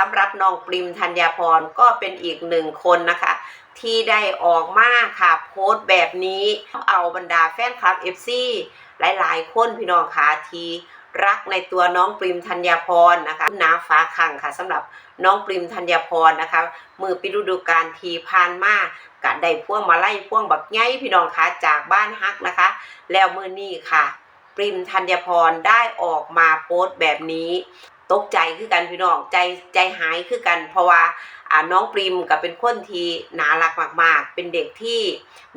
สำหรับน้องปริมธัญญาพรก็เป็นอีกหนึ่งคนนะคะ ที่ได้ออกมาค่ะโพสต์แบบนี้เอาบรรดาแฟนคลับ FC หลายๆ คนพี่น้องค่ะที่รักในตัวน้องปริมธัญญาพรนะคะหนาฟ้าคังค่ะสำหรับน้องปริมธัญญาพรนะคะมือปิดฤดูกาลทีผ่านมากะได้พ่วงมาไล่พ่วงบักไงพี่น้องคะจากบ้านฮักนะคะ แล้วมือนี้ค่ะ ปริมธัญพรได้ออกมาโพสต์แบบนี้ ตกใจคือกันพี่น้องใจใจหายคือกัน เพราะว่าน้องปริมก็เป็นคนที่น่ารักมาก ๆ เป็นเด็กที่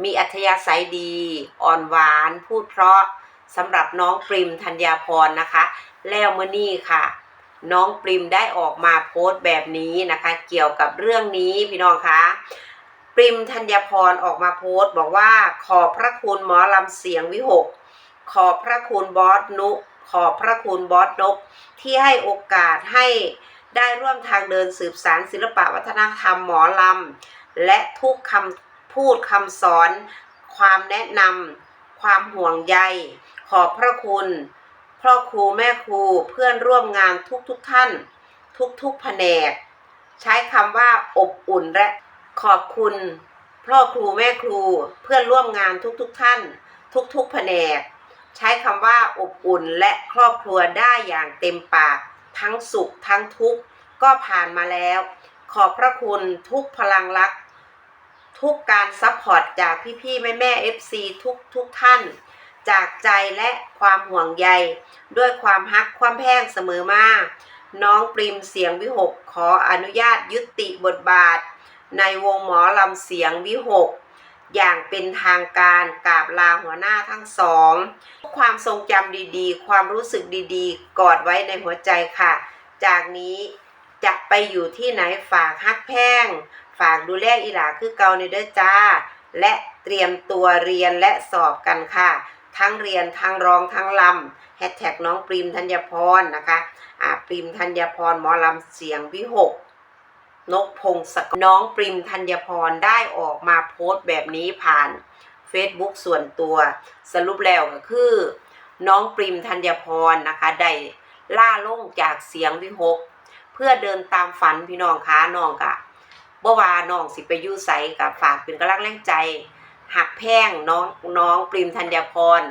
มีอัธยาศัยดี อ่อนหวาน พูดเพราะสำหรับน้องปริมธัญญาพรนะคะ แล้วเมื่อนี้ค่ะ น้องปริมได้ออกมาโพสต์แบบนี้นะคะ เกี่ยวกับเรื่องนี้พี่น้องคะปริมธัญพรออกมาโพสต์ บอกว่าขอบพระคุณหมอลำเสียงวิหก ขอบพระคุณบอสนุขอบพระคุณบอสนกที่ให้โอกาสให้ได้ร่วมทางเดินสืบสารศิลปะวัฒนธรรมหมอลำ และทุกคำพูดคำสอน ความแนะนำความห่วงใย ขอบพระคุณพ่อครูแม่ครูเพื่อนร่วมงานทุกๆทท่าน ทุกๆแผนก ใช้คำว่าอบอุ่นและขอบคุณพ่อครูแม่ครูเพื่อนร่วมงานทุกๆทท่าน ทุกๆแผนก ใช้คำว่าอบอุ่นและครอบครัวได้อย่างเต็มปาก ทั้งสุขทั้งทุกข์ก็ผ่านมาแล้ว ขอบพระคุณทุกพลังรัก ทุกการซัพพอร์ตจากพี่ๆแม่แม่ FC ทุกทุกท่าน จากใจและความห่วงใย ด้วยความฮักความแพงเสมอมาน้องปริมเสียงวิหกขออนุญาตยุติบทบาท ในวงหมอลำเสียงวิหก อย่างเป็นทางการกราบลาหัวหน้าทั้งสอง ความทรงจำดีๆ ความรู้สึกดีๆ กอดไว้ในหัวใจค่ะ จากนี้จะไปอยู่ที่ไหนฝากฮักแพงฝากดูแลอีหลาคือเกาในเด้อจ้า และเตรียมตัวเรียนและสอบกันค่ะ ทั้งเรียนทั้งร้องทั้งลำแฮชแท็กน้องปริมธัญพรนะคะอ่าปริมธัญพรหมอลำเสียงวิหก นกพงศกรน้องปริมธัญพรได้ออกมาโพสต์แบบนี้ผ่าน Facebook ส่วนตัว สรุปแล้วก็คือ น้องปริมธัญพรนะคะได้ล่าล่งจากเสียงวิหก เพื่อเดินตามฝันพี่น้องคะน้องกะบ่วาน้องสิไปยู่ไสกับฝากเป็นกำลังแรงใจหักแพงน้องน้องปริมธัญพร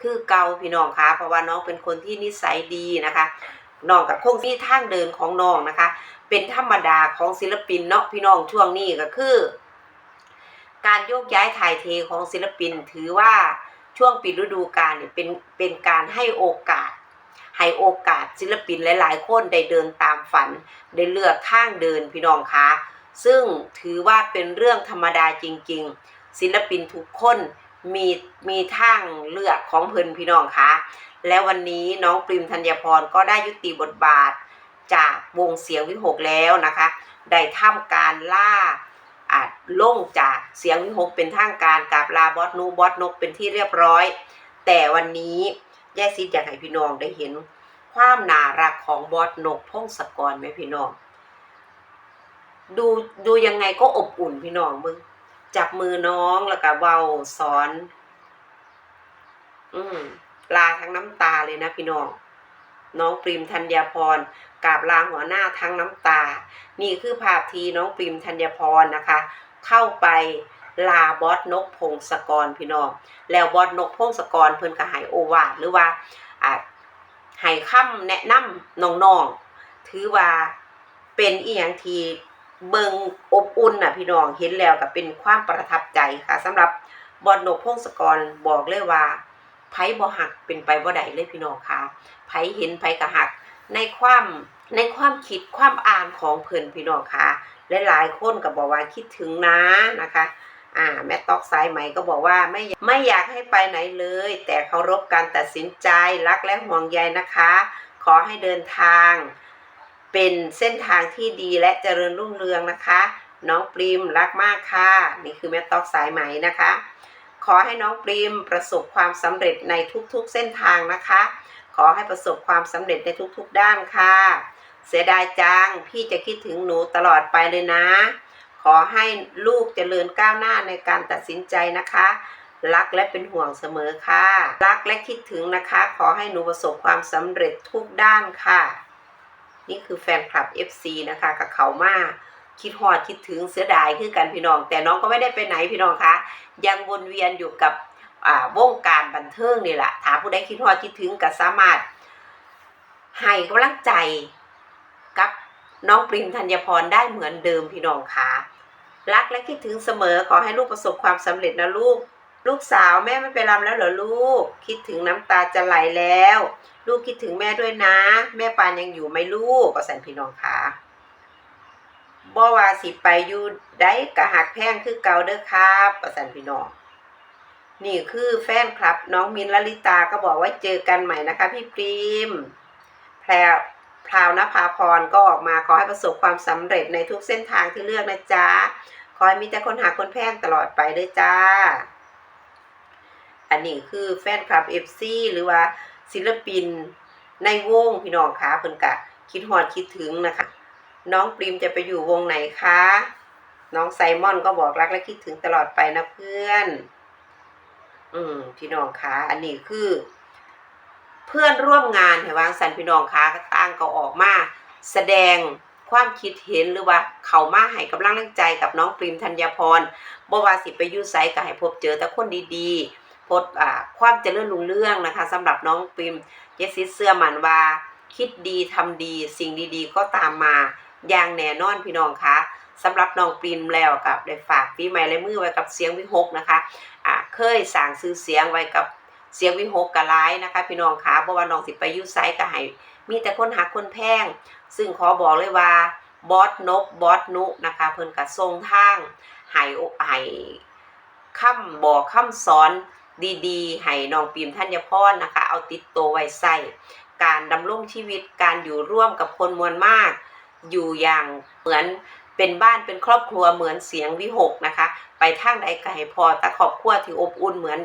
คือเกาพี่น้องคะเพราะว่าน้องเป็นคนที่นิสัยดีนะคะน้องกับคงที่ทางเดินของน้องนะคะ เป็นธรรมดาของศิลปินเนาะพี่น้องช่วงนี้ก็คือ การโยกย้ายถ่ายเทของศิลปินถือว่าช่วงปิดฤดูกาลเนี่ยเป็นเป็นการให้โอกาส ให้โอกาสศิลปินหลาย ๆ คนได้เดินตามฝัน ได้เลือกข้างเดินพี่น้องคะซึ่งถือว่าเป็นเรื่องธรรมดาจริง ๆ ศิลปินทุกคนมีมีทางเลือกของเพิ่นพี่น้องคะและวันนี้น้องปริมธัญพรก็ได้ยุติบทบาท จากวงเสียงวิหกแล้วนะคะได้ทำการล่าอาจลงจากเสียงวิหกเป็นทางการกับลาบอสนูบอสนกเป็นที่เรียบร้อย แต่วันนี้แย่ซิดอยากให้พี่น้องได้เห็น ความน่ารักของบอสนกพงศกรไหมพี่น้อง ดูดูยังไงก็อบอุ่นพี่น้องมึงจับมือน้องแล้วก็เบาสอน อืมลาทั้งน้ำตาเลยนะพี่น้อง น้องปริมธัญญาพรกราบลาหัวหน้าทั้งน้ำตา นี่คือภาพทีน้องปริมธัญพรนะคะ เข้าไปลาบอสนกพงศกรพี่น้อง แล้วบอสนกพงศกรเพิ่นก็ให้โอวาทหรือว่าอ่าให้คำแนะนำน้องๆ ถือว่าเป็นอีหยังทีเบิงอบอุ่นน่ะพี่น้องเห็นแล้วก็เป็นความประทับใจค่ะสำหรับบอสนกพงศกรบอกเลยว่า ไผบ่หักเป็นไปบ่ได้เลยพี่น้องค่ะไผเห็นไผก็หักในความในความคิดความอ่านของเพิ่นพี่น้องค่ะหลายๆคนก็บอกว่าคิดถึงนะนะคะอ่าแม่ตอกสายไหมก็บอกว่าไม่ไม่อยากให้ไปไหนเลย แต่เคารพการตัดสินใจรักและห่วงใยนะคะ ขอให้เดินทาง เป็นเส้นทางที่ดีและเจริญรุ่งเรืองนะคะ น้องปริมรักมากค่ะ นี่คือแม่ตอกสายไหมนะคะ ขอให้น้องปริมประสบความสำเร็จในทุกๆเส้นทางนะคะ ขอให้ประสบความสำเร็จในทุกๆด้านค่ะ เสียดายจังพี่จะคิดถึงหนูตลอดไปเลยนะ ขอให้ลูกเจริญก้าวหน้าในการตัดสินใจนะคะ รักและเป็นห่วงเสมอค่ะ รักและคิดถึงนะคะ ขอให้หนูประสบความสำเร็จทุกด้านค่ะ นี่คือแฟนคลับ FC นะคะกับเขามา คิดฮอดคิดถึงเสียดายคือกันพี่น้อง แต่น้องก็ไม่ได้ไปไหนพี่น้องคะยังวนเวียนอยู่กับอ่าวงการบันเทิงนี่แหละถ้าผู้ใดคิดฮอดคิดถึงก็สามารถ ให้กำลังใจกับน้องปริมธัญพรได้เหมือนเดิมพี่น้องคะรักและคิดถึงเสมอขอให้ลูกประสบความสำเร็จนะลูก ลูกสาวแม่ไม่ไปรำแล้วเหรอลูก คิดถึงน้ำตาจะไหลแล้ว ลูกคิดถึงแม่ด้วยนะ แม่ปานยังอยู่ไหมลูกก็สันพี่น้องคะ บ่ว่าสิไปอยู่ได้กะหักแพงคือเก่าเด้อครับก็สันพี่น้องนี่คือแฟนคลับ น้องมินลลิตาก็บอกว่าเจอกันใหม่นะคะ พี่ปรีมแพรพราวนภาพรก็ออกมาขอให้ประสบความสำเร็จในทุกเส้นทางที่เลือกนะจ๊ะขอให้มีแต่คนหาคนแพงตลอดไปเด้อจ้า อันนี้คือแฟนคลับ FC หรือว่าศิลปินในวงพี่น้องคะเพิ่นกะคิดฮอดคิดถึงนะคะ น้องปริมจะไปอยู่วงไหนคะ น้องไซมอนก็บอกรักและคิดถึงตลอดไปนะเพื่อน อืมพี่น้องคะอันนี้คือ เพื่อนร่วมงานเห็นว่าสันพี่น้องคะต่างก็ออกมาแสดงความคิดเห็นหรือว่าเขามาให้กำลังใจกับน้องปริมธัญพรบ่ว่าสิไปยู่ไสก็ให้พบเจอแต่คนดีๆพดอ่าความเจริญรุ่งเรื่องนะคะสำหรับน้องปริมเยสิเสื้อมันว่าคิดดีทำดี สิ่งดีๆ ก็ตามมา อย่างแน่นอนพี่น้องคะสำหรับน้องปริมแล้วกับได้ฝากปีใหม่และมือไว้กับเสียงวิหกนะคะอ่าเคยสั่งซื้อเสียงไว้กับเสียงวิหกกะไลายนะคะ พี่น้องคะบ่ว่าน้องสิไปยุ่ไซก็ให้มีแต่คนหักคนแพง ซึ่งขอบอกเลยว่าบอสนกบอสนุนะคะ เพิ่นกระทรงทางให้อกให้คำบอกคำสอนดีๆ ให้น้องปิมธัญพรนะคะ เอาติดตัวไว้ใส่ การดำรงชีวิตการอยู่ร่วมกับคนมวลมาก อยู่อย่างเหมือนเป็นบ้านเป็นครอบครัวเหมือนเสียงวิหกนะคะ ไปทางใดก็ให้พอต่ครอบครัวที่อบอุ่นเหมือน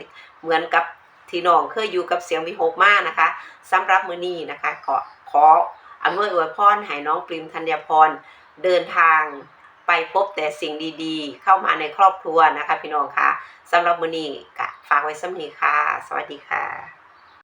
เหมือนกับที่น้องเคยอยู่กับเสียงวิหกมากนะคะสำหรับมือนี้นะคะขอขออำนวยอวยพรให้น้องปริมธัญพรเดินทางไปพบแต่สิ่งดีๆ เข้ามาในครอบครัวนะคะ พี่น้องคะสำหรับมือนี้ก็ฝากไว้สำนีค่ะ สวัสดีค่ะ